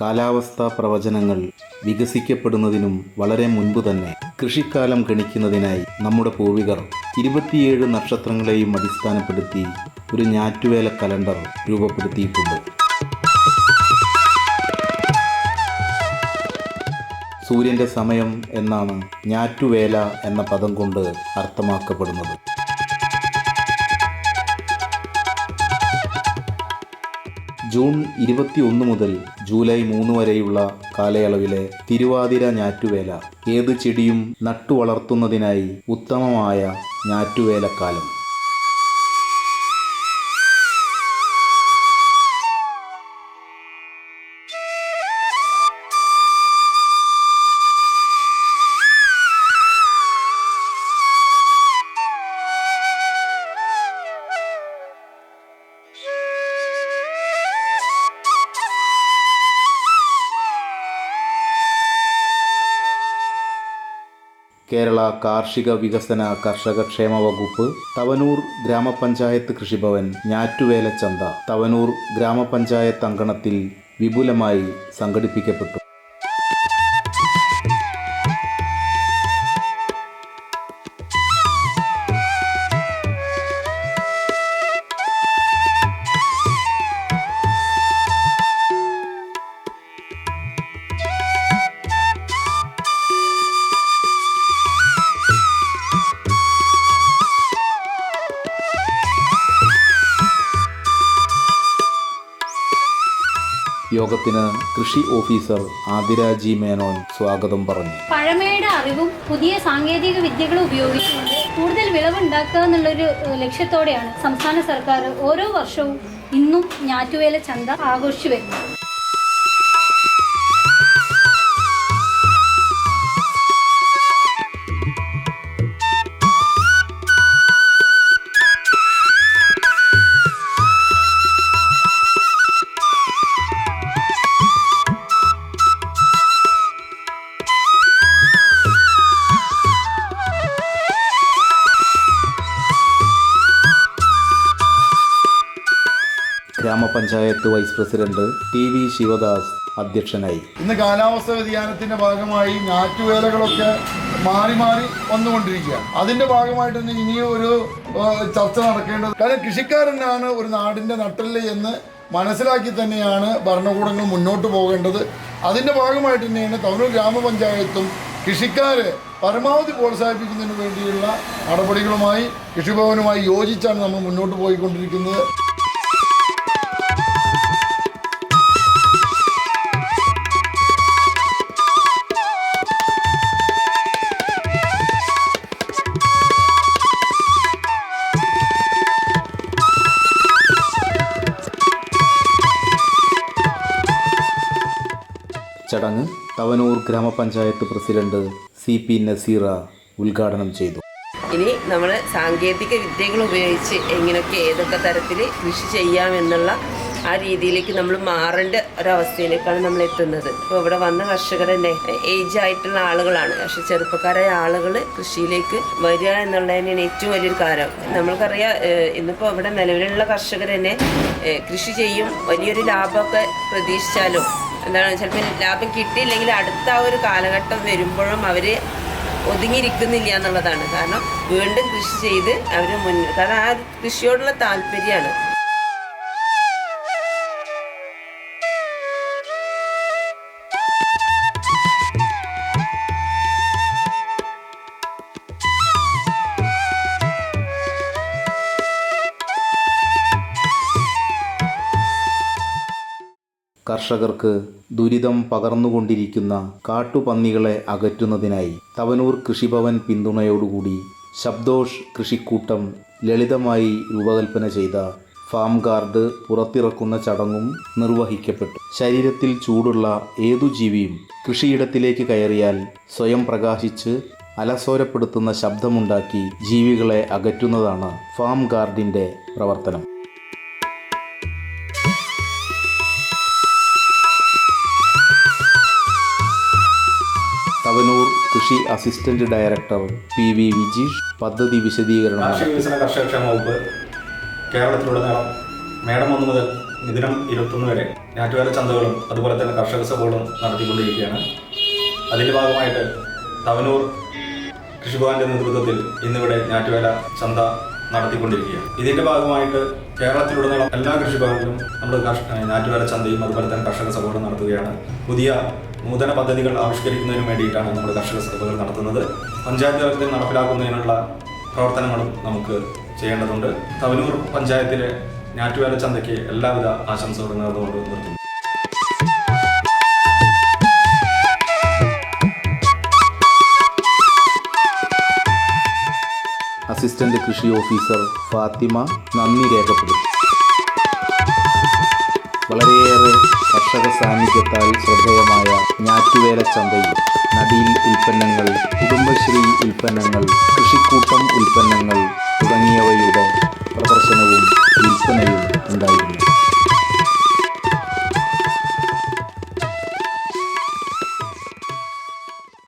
കാലാവസ്ഥാ പ്രവചനങ്ങൾ വികസിക്കപ്പെടുന്നതിനും വളരെ മുൻപ് തന്നെ കൃഷിക്കാലം ഗണിക്കുന്നതിനായി നമ്മുടെ പൂർവികർ ഇരുപത്തിയേഴ് നക്ഷത്രങ്ങളെയും അടിസ്ഥാനപ്പെടുത്തി ഒരു ഞാറ്റുവേല കലണ്ടർ രൂപപ്പെടുത്തിയിട്ടുണ്ട്. സൂര്യന്റെ സമയം എന്നാണ് ഞാറ്റുവേല എന്ന പദം കൊണ്ട് അർത്ഥമാക്കപ്പെടുന്നത്. ജൂൺ ഇരുപത്തിയൊന്ന് മുതൽ ജൂലൈ മൂന്ന് വരെയുള്ള കാലയളവിലെ തിരുവാതിര ഞാറ്റുവേല ഏത് ചെടിയും നട്ടു വളർത്തുന്നതിനായി ഉത്തമമായ ഞാറ്റുവേലക്കാലം. കേരള കാർഷിക വികസന കർഷക ക്ഷേമ വകുപ്പ് തവനൂർ ഗ്രാമപഞ്ചായത്ത് കൃഷിഭവൻ ഞാറ്റുവേല ചന്ത തവനൂർ ഗ്രാമപഞ്ചായത്ത് അങ്കണത്തിൽ വിപുലമായി സംഘടിപ്പിക്കപ്പെട്ടു. യോഗത്തിന് കൃഷി ഓഫീസർ ആദിരാജി മേനോൻ സ്വാഗതം പറഞ്ഞു. പഴമയുടെ അറിവും പുതിയ സാങ്കേതിക വിദ്യകളും ഉപയോഗിച്ചുകൊണ്ട് കൂടുതൽ വിളവുണ്ടാക്കുക എന്നുള്ളൊരു ലക്ഷ്യത്തോടെയാണ് സംസ്ഥാന സർക്കാർ ഓരോ വർഷവും ഇന്നും ഞാറ്റുവേല ചന്ത ആഘോഷിച്ചു വരുന്നത്. ഗ്രാമപഞ്ചായത്ത് vice president T V Sivadas അധ്യക്ഷനായി. ഇന്ന് കാലാവസ്ഥ വ്യതിയാനത്തിന്റെ ഭാഗമായി ഞാറ്റുവേലകളൊക്കെ മാറി മാറി വന്നുകൊണ്ടിരിക്കുകയാണ് അതിന്റെ ഭാഗമായിട്ട് തന്നെ ഇനിയും ഒരു ചർച്ച നടക്കേണ്ടത്. കാരണം കൃഷിക്കാരനാണ് ഒരു നാടിന്റെ നട്ടൽ എന്ന് മനസ്സിലാക്കി തന്നെയാണ് ഭരണകൂടങ്ങൾ മുന്നോട്ട് പോകേണ്ടത്. അതിന്റെ ഭാഗമായിട്ട് തന്നെയാണ് തവനൂർ ഗ്രാമപഞ്ചായത്തും കൃഷിക്കാരെ പരമാവധി പ്രോത്സാഹിപ്പിക്കുന്നതിന് വേണ്ടിയുള്ള നടപടികളുമായി കൃഷിഭവനുമായി യോജിച്ചാണ് നമ്മൾ മുന്നോട്ട് പോയിക്കൊണ്ടിരിക്കുന്നത്. ചടങ്ങ് തവനൂർ ഗ്രാമപഞ്ചായത്ത് പ്രസിഡന്റ് സി പി നസീറ ഉദ്ഘാടനം ചെയ്തു. ഇനി നമ്മൾ സാങ്കേതിക വിദ്യകൾ ഉപയോഗിച്ച് എങ്ങനെയൊക്കെ ഏതൊക്കെ തരത്തിൽ കൃഷി ചെയ്യാമെന്നുള്ള ആ രീതിയിലേക്ക് നമ്മൾ മാറേണ്ട ഒരവസ്ഥയിലേക്കാണ് നമ്മൾ എത്തുന്നത്. ഇപ്പോൾ ഇവിടെ വന്ന കർഷകർ തന്നെ ഏജ് ആയിട്ടുള്ള ആളുകളാണ്. പക്ഷെ ചെറുപ്പക്കാരായ ആളുകൾ കൃഷിയിലേക്ക് വരിക എന്നുള്ളത് തന്നെയാണ് ഏറ്റവും വലിയൊരു കാരണം. നമ്മൾക്കറിയാം ഇന്നിപ്പോൾ ഇവിടെ നിലവിലുള്ള കർഷകർ തന്നെ കൃഷി ചെയ്യും. വലിയൊരു ലാഭമൊക്കെ പ്രതീക്ഷിച്ചാലും എന്താണ് ചിലപ്പോൾ ലാഭം കിട്ടിയില്ലെങ്കിൽ അടുത്ത ആ ഒരു കാലഘട്ടം വരുമ്പോഴും അവർ ഒതുങ്ങിയിരിക്കുന്നില്ല എന്നുള്ളതാണ്. കാരണം വീണ്ടും കൃഷി ചെയ്ത് അവർ മുന്നിൽ കാരണം ആ കൃഷിയോടുള്ള താല്പര്യമാണ്. കർഷകർക്ക് ദുരിതം പകർന്നുകൊണ്ടിരിക്കുന്ന കാട്ടുപന്നികളെ അകറ്റുന്നതിനായി തവനൂർ കൃഷിഭവൻ പിന്തുണയോടുകൂടി ശബ്ദോഷ് കൃഷിക്കൂട്ടം ലളിതമായി രൂപകൽപ്പന ചെയ്ത ഫാം ഗാർഡ് പുറത്തിറക്കുന്ന ചടങ്ങും നിർവഹിക്കപ്പെട്ടു. ശരീരത്തിൽ ചൂടുള്ള ഏതു ജീവിയും കൃഷിയിടത്തിലേക്ക് കയറിയാൽ സ്വയം പ്രകാശിച്ച് അലസോരപ്പെടുത്തുന്ന ശബ്ദമുണ്ടാക്കി ജീവികളെ അകറ്റുന്നതാണ് ഫാം ഗാർഡിന്റെ പ്രവർത്തനം. കൃഷി assistant director P V Vijeesh. പദ്ധതി വിശദീകരണം കാർഷിക വികസന കർഷക ക്ഷേമ വകുപ്പ് കേരളത്തിലുടനീളം മേടം ഒന്ന് മുതൽ മിഥുനം ഇരുപത്തൊന്ന് വരെ ഞാറ്റുവേല ചന്തകളും അതുപോലെ തന്നെ കർഷക സഭകളും നടത്തിക്കൊണ്ടിരിക്കുകയാണ്. അതിന്റെ ഭാഗമായിട്ട് തവനൂർ കൃഷിഭവന്റെ നേതൃത്വത്തിൽ ഇന്നിവിടെ ഞാറ്റുവേല ചന്ത നടത്തിക്കൊണ്ടിരിക്കുകയാണ്. ഇതിന്റെ ഭാഗമായിട്ട് കേരളത്തിലുടനീളം എല്ലാ കൃഷിഭവനിലും നമ്മൾ ഞാറ്റുവേല ചന്തയും അതുപോലെ തന്നെ കർഷക സഭകളും നടത്തുകയാണ്. പുതിയ നൂതന പദ്ധതികൾ ആവിഷ്കരിക്കുന്നതിന് വേണ്ടിയിട്ടാണ് നമ്മൾ കർഷക സഭകൾ നടത്തുന്നത്. പഞ്ചായത്ത് തലത്തിൽ നടപ്പിലാക്കുന്നതിനുള്ള പ്രവർത്തനങ്ങളും നമുക്ക് ചെയ്യേണ്ടതുണ്ട്. തവനൂർ പഞ്ചായത്തിലെ ഞാറ്റുവേല ചന്തയ്ക്ക് എല്ലാവിധ ആശംസകളും നേർന്നുകൊണ്ട് നിർത്തുന്നു. അസിസ്റ്റന്റ് കൃഷി ഓഫീസർ ഫാത്തിമ നന്ദി രേഖപ്പെടുത്തി. വളരെയേറെ കർഷക സാന്നിധ്യത്താൽ ശ്രദ്ധേയമായ ഞാറ്റുവേല ചന്തയിൽ നടീൽ ഉൽപ്പന്നങ്ങൾ കുടുംബശ്രീ ഉൽപ്പന്നങ്ങൾ കൃഷിക്കൂട്ടം ഉൽപ്പന്നങ്ങൾ തുടങ്ങിയവയുടെ പ്രദർശനവും വിൽപ്പനയും ഉണ്ടായിരുന്നു.